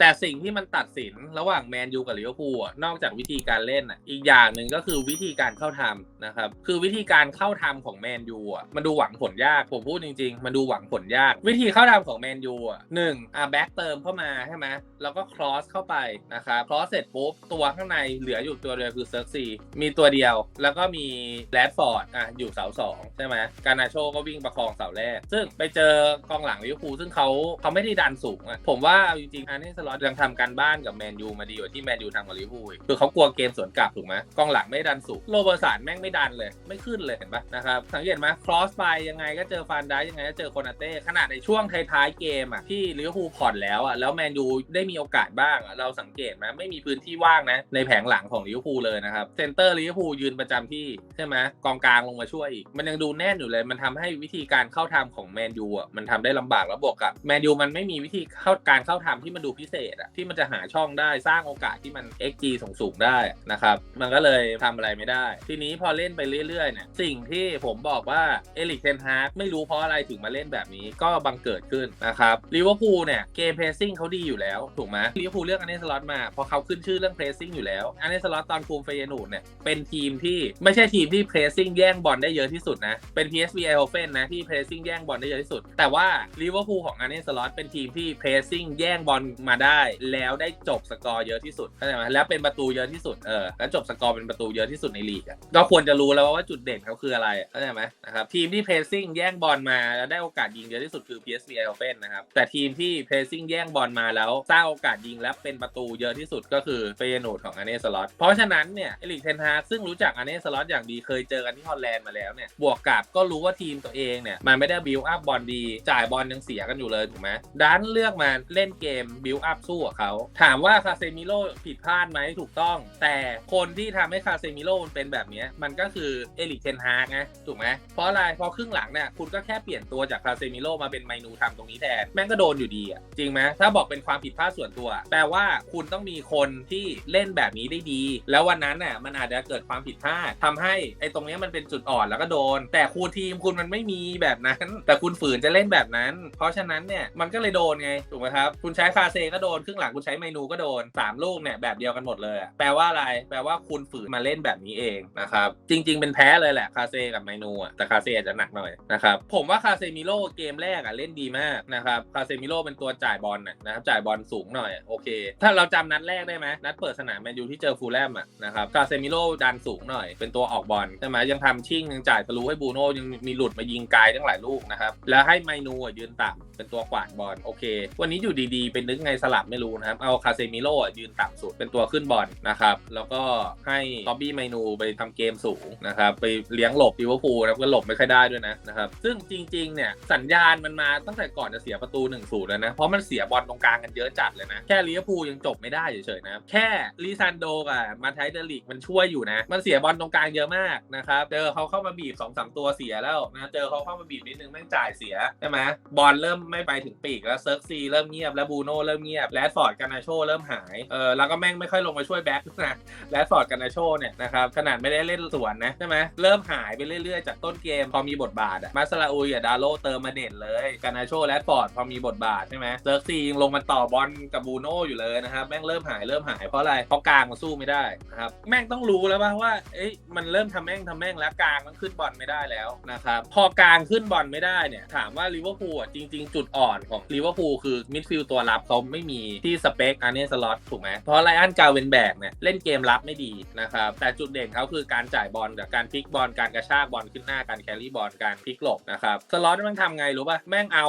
แต่สิ่งที่มันตัดสินระหว่างแมนยูกับลิเวอร์พูลอะนอกจากวิธีการเล่นอะอีกอย่างหนึ่งก็คือวิธีการเข้าทำนะครับคือวิธีการเข้าทำของแมนยูอะมันดูหวังผลยากผมพูดจริง ๆ มันดูหวังผลยาก วิธีเข้าทำของแมนยูอะหนึ่งอะแบ็กเติมเข้ามาใช่ไหมแล้วก็ครอสเข้าไปนะครับครอสเสร็จปุ๊บตัวข้างในเหลืออยู่ตัวเดียวคือเซิร์กซีมีตัวเดียว แล้วก็มีแรดฟอร์ดอะอยู่เสาสองใช่ไหมกานาโชก็วิ่งประคองเสาแรกซึ่งไปเจอกองหลังลิเวอร์พูลซึ่งเขาเขาไม่ได้ดันสูงอะผมว่าจริงๆอันนี้สลอตยังทำการบ้านกับแมนยูมาดีกว่าที่แมนยูทำกับลิเวอร์พูลคือเขากลัวเกมสวนกลับถูกไหมกองหลังไม่ดันสูงโรเบอร์สันแม่งไม่ดันเลย ไม่ขึ้นเลยเห็นปะนะครับสังเกตไหมครอสไปยังไงก็เจอฟานได้ยังไงก็เจอโคนาเต้ขนาดในช่วงท้ายๆเกมอะที่ลิเวอร์พูลผ่อนแล้วอะแล้วแมนยูได้มีโอกาสบ้างเราสังเกตไหมไม่มีพื้นที่ว่างนะในแผงหลังของลิเวอร์พูลเลยนะครับเซนเตอร์ลิเวอร์พูลยืนประจำที่ใช่ไหมกองกลางลงมาช่วยอีกมันยังดูแน่นอยู่เลย มันทำให้วิธีการเข้าทำของแมนยูอะมันทำได้ลำบากแล้วบวกกับแมนยูมันไม่มีวิธีเข้าการเข้าทำที่มันดูพิเศษอะที่มันจะหาช่องได้สร้างโอกาสที่มัน XG สูงๆได้นะครับ มันก็เลยทำอะไรไม่ได้ ทีนี้พอเล่นไปเรื่อยๆเนี่ยสิ่งที่ผมบอกว่าเอลิกเทนฮากไม่รู้เพราะอะไรถึงมาเล่นแบบนี้ก็บังเกิดขึ้นนะครับลิเวอร์พูลเนี่ยเกมเพรสซิ่งเขาดีอยู่แล้ว ถูกไหมลิเวอร์พูลเลือกอันเนสล็อตมาเพราะเขาขึ้นชื่อเรื่องเพรสซิ่งอยู่แล้วอันเนสล็อตตอนคุมเฟยนูดเนี่ยเป็นทีมที่ไม่ใช่ทีมที่เพรสซิ่งแย่งบอลได้เยอะที่สุดนะเป็น PSV Eindhoven นะที่เพรสซิ่งแย่งบอลได้เยอะที่สุด แต่ว่าลิเวอร์พูลของอันเนสล็อตเป็นทีมที่เพรสซิ่งแย่งบอลมาได้ได้แล้วได้จบสกอร์เยอะที่สุดเข้าใจไหมแล้วเป็นประตูเยอะที่สุดเออแล้วจบสกอร์เป็นประตูเยอะที่สุดในลีกอะก็ควรจะรู้แล้วว่าจุดเด่นเขาคืออะไรเข้าใจไหมนะครับทีมที่เพรสซิ่งแย่งบอลมาแล้วได้โอกาสยิงเยอะที่สุดคือ PSV Eindhoven นะครับแต่ทีมที่เพรสซิ่งแย่งบอลมาแล้วสร้างโอกาสยิงและเป็นประตูเยอะที่สุดก็คือเฟยนูดของอเนสลอตเพราะฉะนั้นเนี่ยเอลิกเทนฮาซึ่งรู้จักอเนสลอตอย่างดีเคยเจอกันที่ฮอลแลนด์มาแล้วเนี่ยบวกกับก็รู้ว่าทีมตัวเองเนี่ยมันไม่ได้บิวอัพบอลดี จ่ายบอลยังเสียกันอยู่เลยถูกไหมดันเลือกมาเล่นเกมบิวอัพสู้กับเขา ถามว่าคาเซมิโลผิดพลาดไหมถูกต้อง แต่คนที่ทำให้คาเซมิโลมันเป็นแบบนี้มันก็คือเอลิกเทนฮากไงถูกไหมเพราะอะไรเพราะครึ่งหลังเนี่ยคุณก็แค่เปลี่ยนตัวจากคาเซมิโลมาเป็นไมนูทำตรงนี้แทนแม่งก็โดนอยู่ดีอะจริงไหมถ้าบอกเป็นความผิดพลาดส่วนตัวแปลว่าคุณต้องมีคนที่เล่นแบบนี้ได้ดี แล้ววันนั้นน่ะมันอาจจะเกิดความผิดพลาดทำให้ไอ้ตรงนี้มันเป็นจุดอ่อนแล้วก็โดน แต่ครูทีมคุณมันไม่มีแบบนั้น แต่คุณฝืนจะเล่นแบบนั้น เพราะฉะนั้นเนี่ยมันก็เลยโดนไงถูกไหมครับคุณใช้คาเซก็โดนครึ่งหลังคุณใช้เมนูก็โดนสามลูกเนี่ยแบบเดียวกันหมดเลยแปลว่าอะไร แปลว่าคุณฝืนมาเล่นแบบนี้เองนะครับ จริง ๆ เป็นแพ้เลยแหละคาเซกับเมนูอะแต่คาเซอาจะหนักหน่อยนะครับผมว่าคาเซมิโลเกมแรกอะเล่นดีมากนะครับคาเซมิโลเป็นตัวจ่ายบอลนะนะครับจ่ายบอลสูงหน่อยโอเค ถ้าเราจำนัดแรกได้ไหมนัดเปิดสนามแมนยูที่เจอฟูลแลมอะนะครับคาเซมิโลดันสูงหน่อย เป็นตัวออกบอลใช่ไหมยังทำชิ่งยังจ่ายทะลุให้บูโน่ยังมีหลุดมายิงไกลทั้งหลายลูกนะครับแล้วให้ไมนูยืนต่ำ เป็นตัวกวาดบอลโอเค วันนี้อยู่ดีๆ เป็นนึกไงสลับไม่รู้นะครับ เอาคาเซมิโลอะยืนต่ำสุดเป็นตัวขึ้นบอลนะครับ แล้วก็ให้ท็อบบี้ไมนูไปทำเกมสูงนะครับ ไปเลี้ยงหลบลิเวอร์พูลนะก็หลบไม่ค่อยได้ด้วยนะนะครับ ซึ่งจริงๆ เนี่ยสัญญาณมันมาตั้งแต่ก่อนจะเสียประตู1นศูนย์แล้วนะ เพราะมันเสียบอลตรงกลางกันเยอะจัดเลยนะ แค่ลิเวอร์พูลยังจบไม่ได้เฉยๆนะ แค่ลิซันโดกับมาไทเดลิกมันช่วยอยู่นะ มันเสียบอลตรงกลางเยอะมากนะครับ เจอเขาเข้ามาบีบ2อสตัวเสียแล้วนะ เจอเขาเข้ามาบีบนิดนึงแม่งจ่ายเสียใช่ไหมบอลเริ่มไม่ไปถึงปีกแล้วเซิร์กซีเริ่มเงียบแล้วบูโน่เริ่มเงียบแรดฟอร์ดกานาโชเริ่มหายเออแล้วก็แม่งไม่ค่อยลงมาช่วยแบ็คนะแรดฟอร์ดกานาโชเนี่ยนะครับขนาดไม่ได้เล่นสวนนะใช่ไหมเริ่มหายไปเรื่อยๆ จากต้นเกมพอมีบทบาทอะมาสลาอุยอะดาโลเติมมาเด่นเลยกานาโชแรดฟอร์ดพอมีบทบาทใช่ไหมเซิร์กซียังลงมาต่อบอลกับบูโน่อยู่เลยนะครับแม่งเริ่มหายเริ่มหายเพราะอะไรเพราะกลางมันสู้ไม่ได้นะครับแม่งต้องรู้แล้วป่ะว่าเอ้ยมันเริ่มทำแม่งทำแม่งแล้วกลางมันขึ้นบอลไม่ได้แล้วนะครับพอกลางขึ้นบอลไม่ได้เนี่ยถามว่าลิเวอร์พูลอะจริง ๆจุดอ่อนของลิเวอร์พูลคือมิดฟิลด์ตัวรับเขาไม่มีที่สเปคอันนี้สล็อตถูกไหมเพราะไลอันกาเวนแบกเนี่ยเล่นเกมรับไม่ดีนะครับ แต่จุดเด่นเขาคือการจ่ายบอลกับการพลิกบอลการกระชากบอลขึ้นหน้าการแครี่บอลการพลิกหลบนะครับสล็อตม่งทำไงรู้ป่ะแม่งเอา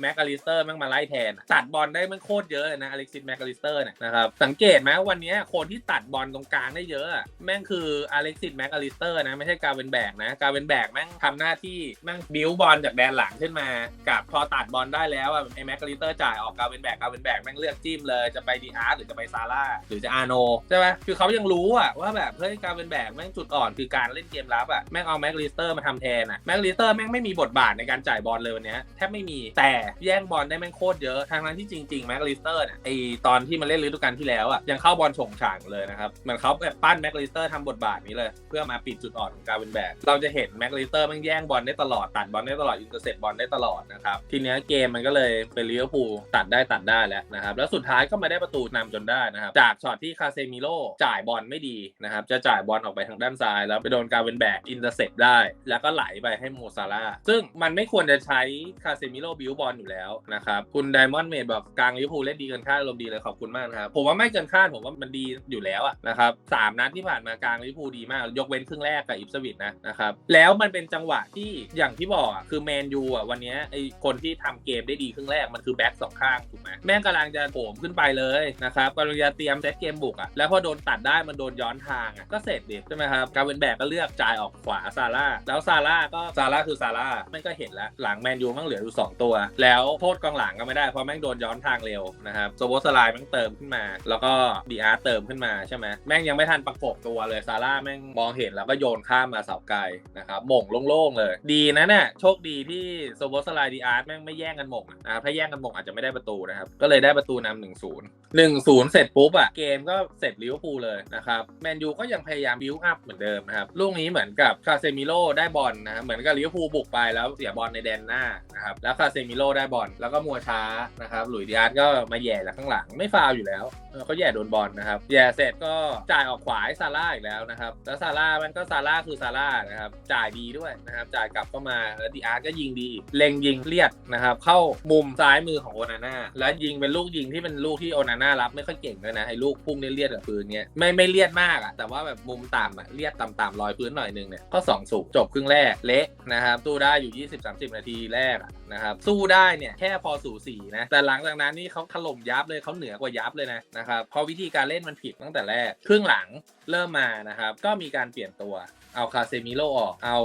แม็กอลิสเตอร์แม่งมาไล่แทนตัดบอลได้แม่งโคตรเยอะเลยนะอเล็กซิสแม็กอลิสเตอร์เนี่ยนะครับสังเกตไหมวันนี้คนที่ตัดบอลตรงกลางได้เยอะอะ แม่งคืออเล็กซิสแม็กอลิสเตอร์นะไม่ใช่กาเวนแบกนะกาเวนแบกแม่งทำหน้าที่แม่งบิวบอลจากแดนหลังขึ้นมากับพอตัดบอลได้แล้วอะไอ้แม็กอลิสเตอร์จ่ายออกกาเวนแบกกาเวนแบกแม่งเลือกจิ้มเลยจะไปดีอาร์หรือจะไปซาร่าหรือจะอาโนใช่ไหมคือเขายังรู้อะว่าแบบเฮ้ยกาเวนแบกแม่งจุดอ่อนคือการเล่นเกมรับอะแม่งเอาแม็กอลิสเตอร์มาทำแทนอะแม็กอลิสเตอร์แม่งไม่มีบทบาทในการจ่ายบอลเลยวันนี้แทบไม่มีแต่แย่งบอลได้แม่งโคตรเยอะทางนั้นที่จริงๆแม็กอลิสเตอร์เนี่ยไอตอนที่มันเล่นฤดูกาลที่แล้วอะยังเข้าบอลฉงฉางเลยนะครับเหมือนเขาแบบปั้นแม็กอลิสเตอร์ทำบทบาทนี้เลย เพื่อมาปิดจุดอ่อนของกาเวนแบกเราจะเห็นแม็กอลิสเตอร์แม่งแย่งบอลได้ตลอดตัดบอลได้ตลอดอินเตอร์เซปบอลได้ตลอดนะครับทีนี้นี้ยเกมมันก็เลยเป็นลิเวอร์พูลตัดได้ตัดได้แล้วนะครับแล้วสุดท้ายก็มาได้ประตูนำจนได้นะครับจากช็อตที่คาเซมิโร่จ่ายบอลไม่ดีนะครับจะจ่ายบอลออกไปทางด้านซ้าย แล้วไปโดนการเวนแบกอินเตอร์เซปได้ แล้วก็ไหลไปให้โมซาร่าซึ่งมันไม่ควรจะใช้คาเซมิโร่บิวบอลอยู่แล้วนะครับคุณไดมอนด์เมดบอกกลางลิเวอร์พูลเล่นดีเกินคาดอารมณ์ดีเลยขอบคุณมากนะครับผมว่าไม่เกินคาดผมว่ามันดีอยู่แล้วอะนะครับสามนัดที่ผ่านมากลางลิเวอร์พูลดีมาก ยกเว้นครึ่งแรกกับอิปสวิตนะนะครับแล้วมันเป็นจังหวะที่อย่างที่บอกอะคือแมนยูอะวันนี้ไอคนที่ทำเกมได้ดีครึ่งแรกมันคือแบ็คสองข้างถูกไหมแม่งกำลังจะโผมขึ้นไปเลยนะครับกำลังจะเตรียมเซตเกมบุกอะแล้วพอโดนตัดได้มันโดนย้อนทางอะก็เสร็จดิใช่ไหมครับการเวนแบกก็เลือกจ่ายออกขวาซาร่าแล้วซาร่าก็ซาร่าคือซาร่าไม่ก็เห็นแล้วหลังแมนยูมั่งเหลืออยู่สองตัว แล้วโทษกองหลังก็ไม่ได้เพราะแม่งโดนย้อนทางเร็วนะครับโซโบสไลน์แม่งเติมขึ้นมา แล้วก็ดีอาร์เติมขึ้นมาใช่ไหมแม่งยังไม่ทันประกบตัวเลยซาร่าแม่งมองเห็นแล้วก็โยนข้ามมาเสาไกลนะครับหม่งโล่งๆเลย ดีนะเนี่ยโชคดีที่โซโบสไลดีอาร์แม่งไม่แย่งกันหมงนะครับถ้าแย่งกันหมงอาจจะไม่ได้ประตูนะครับ ก็เลยได้ประตูนำหนึ่งศูนย์ หนึ่งศูนย์เสร็จปุ๊บอะเกมก็เสร็จลิเวอร์พูลเลยนะครับแมนยูก็ยังพยายามบิวอัพเหมือนเดิมนะครับลูกนี้เหมือนกับคาเซมิโร่ได้บอลนะครับเหมือนกับลิเวอร์พูลบุกไปแล้วเสียบอลในแดนหน้านะครับแล้วคาเซมิโร่ได้บอลแล้วก็มัวช้านะครับหลุยส์ดิอาร์ตก็มาแย่จากข้างหลังไม่ฟาวอยู่แล้วเขาแย่โดนบอลนะครับแย่เสร็จก็จ่ายออกขวาให้ซาร่าอีกแล้วนะครับแล้วซาร่ามันก็ซาร่าคือซาร่านะครับจ่ายดีด้วยนะครับจ่ายกลับเข้ามาแล้วดิอาร์ตก็ยิงดีอีกเล็งยิงเลียดนะครับเข้ามุมซ้ายมือของโอนาน่าแล้วยิงเป็นลูกยิงที่เป็นลูกที่โอนาน่ารับไม่ค่อยเก่งด้วยนะไอ้ลูกพุ่งเลียดกับพื้นเนี้ยไม่ไม่เลียดมากอะแต่ว่าแบบมุมต่ำอะเลียดต่ำๆลอยพื้นหน่อยนึงเนี่ยก็สองสูงจบครึ่งแรกเละนะครับสู้ได้อยู่ 20-30 นาทีแรกนะครับสู้ได้เนี่ยแค่พอสู่สีนะแต่หลังจากนั้นนี่เขาถล่มยับเลยเขาเหนือกว่ายับเลยนะนะครับเพราะวิธีการเล่นมันผิดตั้งแต่แรกครึ่งหลังเริ่มมานะครับก็มีการเปลี่ยนตัวเอาคาเซมิโลออก เอา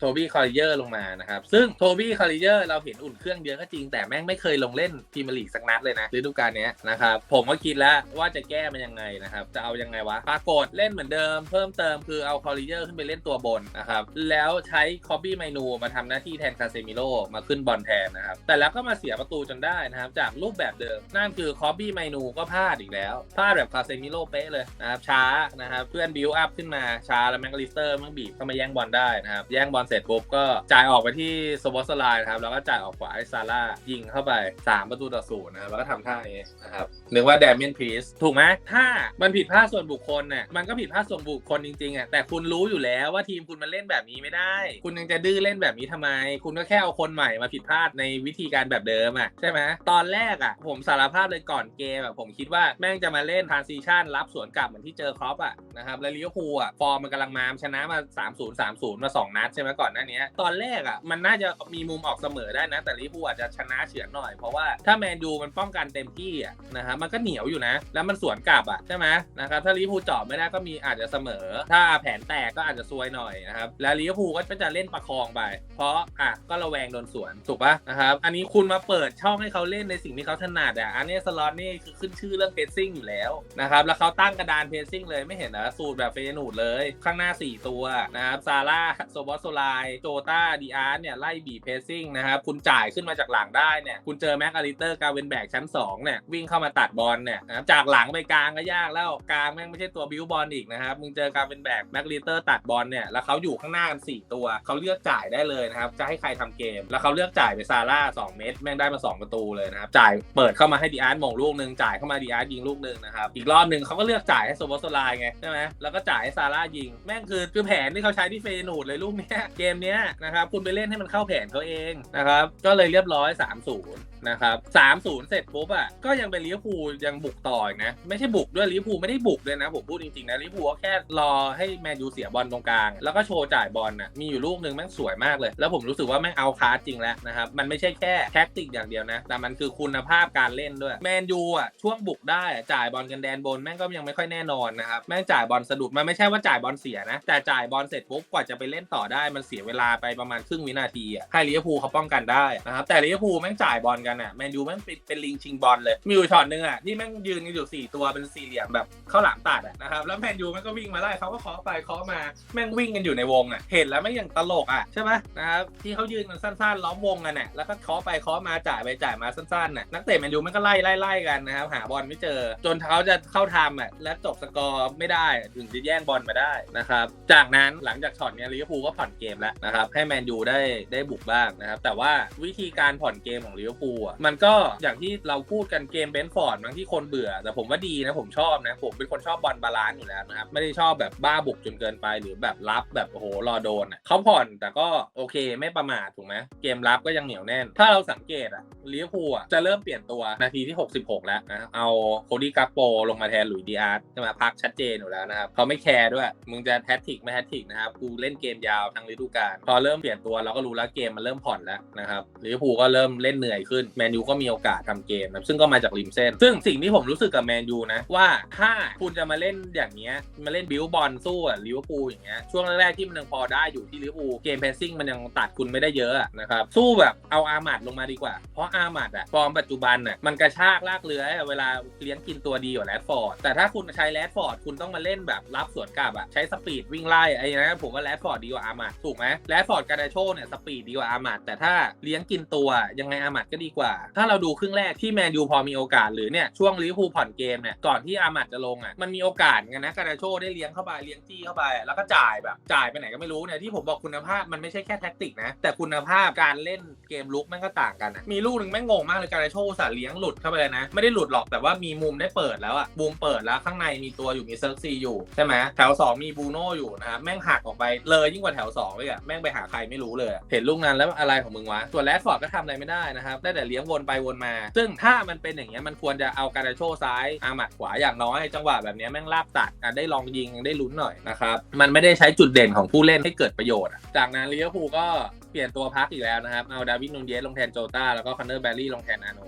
โทบี้คอริเยอร์ลงมานะครับ ซึ่งโทบี้คอริเยอร์เราเห็นอุ่นเครื่องเยอะก็จริง แต่แม่งไม่เคยลงเล่นพรีเมียร์ลีกสักนัดเลยนะฤดูกาลนี้นะครับ ผมมก็คิดแล้วว่าจะแก้มันยังไงนะครับ จะเอายังไงวะ ปรากฏเล่นเหมือนเดิม เพิ่มเติมคือเอาคอริเยอร์ขึ้นไปเล่นตัวบนนะครับ แล้วใช้คอบบี้ไมนูมาทำหน้าที่แทนคาเซมิโลมาขึ้นบอลแทนนะครับ แต่แล้วก็มาเสียประตูจนได้นะครับ จากรูปแบบเดิม นั่นคือคอบบี้ไมนูก็พลาดอีกแล้ว พลาดแบบคาเซมิโลเป๊ะเลยนะครับ ช้านะครับเพื่อนบิวอัพขึ้นมาช้าแล้วแม็กลิสเตอร์มันบีบเข้ามาแย่งบอลได้นะครับแย่งบอลเสร็จปุ๊บก็จ่ายออกไปที่โซบอสไลน์นะครับแล้วก็จ่ายออกขวาให้ซาร่ายิงเข้าไป 3 ประตูต่อศูนย์นะครับแล้วก็ทำท่านี้นะครับนึกว่าแดเมียนพีสถูกไหมถ้ามันผิดพลาดส่วนบุคคลเนี่ยมันก็ผิดพลาดส่วนบุคคลจริงๆอะแต่คุณรู้อยู่แล้วว่าทีมคุณมันเล่นแบบนี้ไม่ได้ คุณยังจะดื้อเล่นแบบนี้ทำไม คุณก็แค่เอาคนใหม่มาผิดพลาดในวิธีการแบบเดิมอะใช่ไหมตอนแรกอะผมสารภาพเลยก่อนเกมอะผมคิดว่าแม่งจะมาเล่นทรานซิชันรับสวนกลับเหมือนที่เจอครอปอะนะครับแล้วลิเวอร์พูลอะฟอร์มมันกำลังมาชนะมา 3-0 3-0 มา 2 นัดใช่ไหมก่อนหน้านี้ตอนแรกอะมันน่าจะมีมุมออกเสมอได้นะ แต่ลิเวอร์พูลอาจจะชนะเฉือนหน่อย เพราะว่าถ้าแมนยูมันป้องกันเต็มที่อะนะฮะมันก็เหนียวอยู่นะ แล้วมันสวนกลับอะใช่ไหมนะครับถ้าลิเวอร์พูลเจาะไม่ได้ก็มีอาจจะเสมอ ถ้าแผนแตกก็อาจจะซวยหน่อยนะครับแล้วลิเวอร์พูลก็จะเล่นประคองไป เพราะอะก็ระแวงโดนสวนถูกปะนะครับอันนี้คุณมาเปิดช่องให้เขาเล่นในสิ่งที่เขาถนัดอะอันนี้สล็อตนี่คือขึ้นชื่อเรื่องเพซซิ่งอยู่แล้วนะครับแล้วเขาตั้งกระดานเพซซิ่งเลยไม่เห็นเหรอสูตรแบบเฟยนูดเลย ข้างหน้า 4 ตัวนะครับซาร่าโซบอสโซไลโจต้าดีอาร์เนี่ยไล่บีเพซซิ่งนะครับคุณจ่ายขึ้นมาจากหลังได้เนี่ยคุณเจอแม็กอาริเตอร์กาเวนแบกชั้น2เนี่ยวิ่งเข้ามาตัดบอลเนี่ยนะครับจากหลังไปกลางก็ยากแล้วกลางแม่งไม่ใช่ตัวบิวบอลอีกนะครับมึงเจอกาเวนแบกแม็กอาริเตอร์ตัดบอลเนี่ยแล้วเขาอยู่ข้างหน้ากัน 4 ตัวเขาเลือกจ่ายได้เลยนะครับจะให้ใครทำเกม แล้วเขาเลือกจ่ายไปซาร่า2เม็ดแม่งได้มา 2 ประตูเลยนะครับจ่ายเปิดเข้ามาให้ดีอาร์ตมงลูกหนึ่งจ่ายเข้ามาดีอาร์ยิงลูกหนึ่งนะครับอีกรอบหนึ่งเขาก็เลือกจ่ายให้โซบอสโซไลไงใช่ไหมแล้วก็จ่ายให้ซาร่ายิง แม่งคือคือแผนที่เขาใช้ที่เฟยนูดเลยลูกเนี้ยเกมเนี้ยนะครับคุณไปเล่นให้มันเข้าแผนเขาเองนะครับก็เลยเรียบร้อย 3-0 นะครับ3-0เสร็จปุ๊บอะก็ยังเป็นลิเวอร์พูลยังบุกต่ออีกนะ ไม่ใช่บุกด้วยลิเวอร์พูลไม่ได้บุกเลยนะ ผมพูดจริงๆนะลิเวอร์พูลแค่รอให้แมนยูเสียบอลตรงกลาง แล้วก็โชว์จ่ายบอลน่ะมีอยู่ลูกหนึ่งแม่งสวยมากเลย แล้วผมรู้สึกว่าแม่งเอาคาร์ดจริงแล้วนะครับมันไม่ใช่แค่แท็กติกอย่างเดียวนะ แต่มันคือคุณภาพการเล่นด้วยแมนยูอะช่วงบุกได้จ่ายบอลกันแดนบนแม่งก็ยังไม่ค่อยแน่นอนนะครับแม่งจ่ายบอลสะดุดมันไม่ใช่ว่าจ่ายบอลเสียนะแต่จ่ายบอลเสร็จปุ๊บกว่าจะไปเล่นต่อได้มันเสียเวลาไปประมาณครึ่งวินาทีอะให้ลิเวอร์พูลเขาป้องกันได้นะครับแต่ลิเวอร์พูลแม่งจ่ายบอลกันกันอะแมนยูแม่งเป็นเป็นลิงชิงบอลเลย มีอยู่ช็อตนึงอะที่แม่งยืนกันอยู่สี่ตัวเป็นสี่เหลี่ยมแบบข้าวหลามตัดอะนะครับแล้วแมนยูแม่งก็วิ่งมาไล่เขาก็เคาะไปเคาะมาแม่งวิ่งกันอยู่ในวงอะเห็นแล้วไม่งยังตลกอะใช่ไหมนะครับที่เขายืนกันสั้นๆล้อมวงกันอะแล้วก็เคาะไปเคาะมาจ่ายไปจ่ายมาสั้นๆน่ะนักเตะแมนยูแม่งก็ไล่ไล่ไล่กันนะครับหาบอลไม่เจอ จนเขาจะเข้าทำอะและจบสกอร์ไม่ได้ถึงจะแย่งบอลมาได้นะครับจากนั้นหลังจากช็อตเนี้ยลิเวอร์พูลก็ผ่อนเกมแล้วนะครับให้แมนยูได้ได้บุกบ้างนะครับแต่ว่าวิธีการผ่อนเกมของลิเวอร์พูลอะมันก็อย่างที่เราพูดกันเกมเบนฟอร์ดบางที่คนเบื่อ แต่ผมว่าดีนะผมชอบนะ ผมเป็นคนชอบบอลบาลานซ์อยู่แล้วนะครับ ไม่ได้ชอบแบบบ้าบุกจนเกินไป หรือแบบรับแบบโอ้โหรอโดนอะเขาผ่อนแต่ก็โอเคไม่ประมาทถูกไหมเกมรับก็ยังเหนียวแน่น ถ้าเราสังเกตอะลิเวอร์พูลจะเริ่มเปลี่ยนตัวนาทีที่ 66 แล้วนะเอาโคดี้กัปโปลงมาแทนหลุยส์ดีอาร์ตใช่ไหมพักชัดเจนอยู่แล้วนะครับเขาไม่แคร์ด้วยมึงจะแฮตทริกไม่แฮตทริกนะครับกูเล่นเกมยาวทั้งฤดูกาลพอเริ่มเปลี่ยนตัวเราก็รู้แล้วเกมมันเริ่มผ่อนแล้วนะครับลิเวอร์พูลก็เริ่มเล่นเหนื่อยขึ้นแมนยูก็มีโอกาสทำเกมนะซึ่งก็มาจากริมเส้น ซึ่งสิ่งที่ผมรู้สึกกับแมนยูนะ ว่าถ้าคุณจะมาเล่นอย่างเงี้ยมาเล่นบิวบอลสู้อะลิเวอร์พูลอย่างเงี้ยช่วงแรกๆที่มันยังพอได้อยู่ที่ลิเวอร์พูลเกมเพสซิ่งมันยังตัดคุณไม่ได้เยอะนะครับสู้แบบเอาอาร์มัดลงมาดีกว่า เพราะอาร์มัดอะฟอร์มปัจจุบันอะมันกระชากลากเลื้อยเวลาเลี้ยงกินตัวดีกว่าแรดฟอร์ดแต่ถ้าคุณใช้แรดฟอร์ดคุณต้องมาเล่นแบบรับสวนกลับอะใช้สปีดวิ่งไล่ไอ้นะผมว่าแรดฟอร์ดดีกว่าอาร์มัดถูกไหมแรดฟอร์ดกาดาโชเนี่ยสปีดดีกว่าอามัดแต่ถ้าเลี้ยงกินตัวยังไงอามัดก็ดีกว่า ถ้าเราดูครึ่งแรกที่แมนยูพอมีโอกาสหรือเนี่ยช่วงลิเวอร์พูลผ่อนเกมเนี่ยก่อนที่อาร์มัดจะลงอะมันมีโอกาสกันนะกาดาโชได้เลี้ยงเข้าไปเลี้ยงจี้เข้าไป แล้วก็จ่ายแบบจ่ายไปไหนก็ไม่รู้เนี่ยที่ผมบอกคุณภาพมันไม่ใช่แค่แท็กติกนะแต่คุณภาพการเล่นเกมลุกแม่งก็ต่างกันมีลูกหนึ่งแม่งงงมากเลยการาโชสาห์เลี้ยงหลุดเข้าไปเลยนะ ไม่ได้หลุดหรอกแต่ว่ามีมุมได้เปิดแล้วอะมุมเปิดแล้วข้างในมีตัวอยู่มีเซิร์ฟซีอยู่ใช่ไหมแถว 2 มีบูโน่อยู่นะครับแม่งหักออกไปเลยยิ่งกว่าแถว2เลยอะแม่งไปหาใครไม่รู้เลย เห็นลูกนั้นแล้วอะไรของมึงวะส่วนแรดฟอร์ดก็ทำอะไรไม่ได้นะครับได้แต่เลี้ยงวนไปวนมา ซึ่งถ้ามันเป็นอย่างเงี้ยมันควรจะเอาการาโชซ้ายอามัดขวาอย่างน้อยจังหวะแบบเนี้ยแม่งลากตัดได้ลองยิงได้ลุ้นหน่อยนะครับมันไม่ได้ใช้จุดเด่นของผู้เล่นให้เกิดประโยชน์จากนั้นลิเวอร์พูลก็เปลี่ยนตัวพักอีกแล้วนะครับ เอาดาวิดนูนเยสลงแทนโจตาแล้วก็คอนเนอร์แบร์รี่ลงแทนอาโน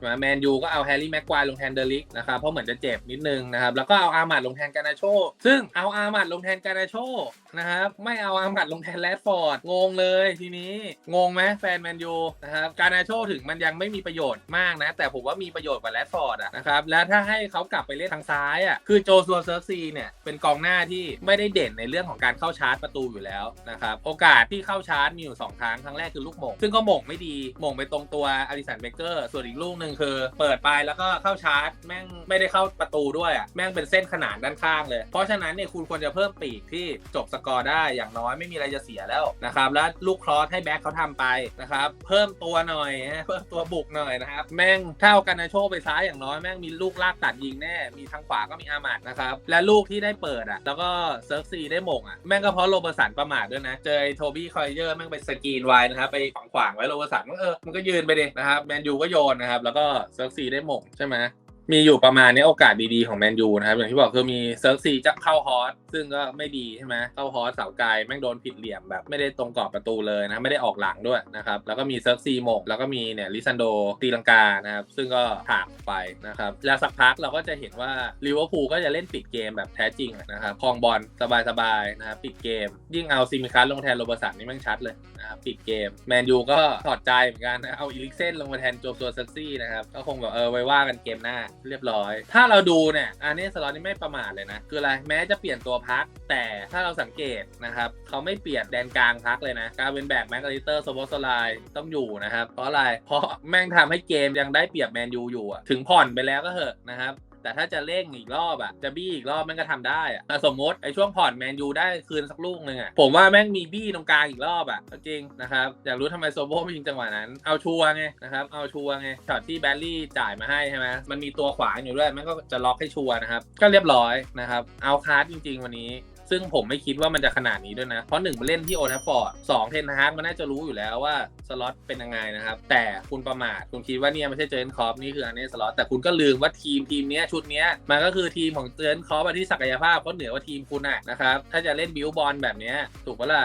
ใช่ไหมแมนยูก็เอาแฮร์รี่แม็กควายลงแทนเดลิกนะครับ เพราะเหมือนจะเจ็บนิดนึงนะครับ แล้วก็เอาอาร์มัดลงแทนกานาโช ซึ่งเอาอาร์มัดลงแทนกานาโชนะครับ ไม่เอาอาร์มัดลงแทนแรดฟอร์ด งงเลยทีนี้ งงไหมแฟนแมนยูนะครับ การนาโชถึงมันยังไม่มีประโยชน์มากนะ แต่ผมว่ามีประโยชน์กว่าแรดฟอร์ดอะนะครับ แล้วถ้าให้เขากลับไปเล่นทางซ้ายอะคือโจซัวเซิร์ฟซีเนี่ย เป็นกองหน้าที่ไม่ได้เด่นในเรื่องของการเข้าชาร์จประตูอยู่แล้วนะครับ โอกาสที่เข้าชาร์จมีอยู่สองครั้ง ครั้งแรกคือลูกหม่ง ซึ่งก็หม่งไม่ดีหม่งไปตรงตัวอลิสันเบเกอร์ ส่วนอีกลูกหนึ่งคือ เปิดไปแล้วก็เข้าชาร์จ แม่งไม่ได้เข้าประตูด้วยอะแม่งเป็นเส้นขนานด้านข้างเลย เพราะฉะนั้นเนี่ยคุณควรจะเพิ่มปีกที่จบสกอร์ได้อย่างน้อยไม่มีอะไรจะเสียแล้วนะครับแล้วลูกครอสให้แบ็คเขาทำไปนะครับเพิ่มตัวหน่อยเพิ่มตัวบุกหน่อยนะครับแม่งเท่ากันนะโชไปซ้ายอย่างน้อยแม่งมีลูกลากตัดยิงแน่ มีทางขวาก็มีอามัดนะครับและลูกที่ได้เปิดอะแล้วก็เซิร์ฟซีได้หม่งอะแม่งก็เพราะโรเบอร์สันประมาทด้วยนะเจอโทบี้คอยเยอร์แม่งไปสกรีนไว้นะครับไปขวางขวางๆไว้โรเบอร์สันมันเออมันก็ยืนไปดินะครับแมนยูก็โยนนะครับแล้วก็เซิร์ฟซีได้หม่งใช่ไหม มีอยู่ประมาณนี้โอกาสดีๆของแมนยูนะครับ อย่างที่บอกคือมีเซิร์ฟซีจะเข้าฮอสซึ่งก็ไม่ดีใช่ไหมเข้าฮอสเสาไกลแม่งโดนผิดเหลี่ยมแบบไม่ได้ตรงกรอบประตูเลยนะไม่ได้ออกหลังด้วยนะครับแล้วก็มีเซิร์ฟซีหมกแล้วก็มีเนี่ยลิซันโดตีลังกานะครับซึ่งก็ถากไปนะครับแล้วสักพักเราก็จะเห็นว่าลิเวอร์พูลก็จะเล่นปิดเกมแบบแท้จริงนะครับครองบอลสบายๆนะครับปิดเกม ยิ่งเอาซิมิคัสลงแทนโรเบอร์สันนี่แม่งชัดเลยนะครับปิดเกมแมนยูก็ถอดใจเหมือนกันเอาอีลิกเซนลงมาแทนโจซัวเซกซี่นะครับก็คงแบบเออไว้ว่ากันเกมหน้าเรียบร้อย ถ้าเราดูเนี่ยอันนี้สล็อตนี่ไม่ประมาทเลยนะ คืออะไรแม้จะเปลี่ยนตัวพัก แต่ถ้าเราสังเกตนะครับเขาไม่เปลี่ยนแดนกลางพักเลยนะการเป็นแบกแมกกาลิเตอร์โซโบสไลต้องอยู่นะครับ เพราะอะไรเพราะแม่งทำให้เกมยังได้เปรียบแมนยูอยู่อะถึงผ่อนไปแล้วก็เหอะนะครับ แต่ถ้าจะเร่งอีกรอบอะจะบี้อีกรอบแม่งก็ทำได้อะสมมติไอ้ช่วงผ่อนแมนยูได้คืนสักลูกหนึ่งอะผมว่าแม่งมีบี้ตรงกลางอีกรอบอะจริงนะครับอยากรู้ทำไมโซโบไม่ยิงจังหวะนั้นเอาชัวร์ไงนะครับเอาชัวร์ไงช็อตที่แบลลี่จ่ายมาให้ใช่ไหมมันมีตัวขวางอยู่ด้วยแม่งก็จะล็อกให้ชัวร์นะครับก็เรียบร้อยนะครับเอาคาร์ดจริง ๆ วันนี้ ซึ่งผมไม่คิดว่ามันจะขนาดนี้ด้วยนะ เพราะหนึ่งมันเล่นที่โอทัฟฟอร์ดสองเทนฮาร์กมันน่าจะรู้อยู่แล้วว่าสล็อตเป็นยังไงนะครับ แต่คุณประมาทคุณคิดว่าเนี่ยไม่ใช่เจอร์เนคอปนี่คืออันนี้สล็อตแต่คุณก็ลืมว่าทีมทีมนี้ชุดนี้มันก็คือทีมของเจอร์เนคอปที่ศักยภาพเขาเหนือกว่าทีมคุณอะนะครับถ้าจะเล่นบิวบอลแบบนี้ถูกปะล่ะ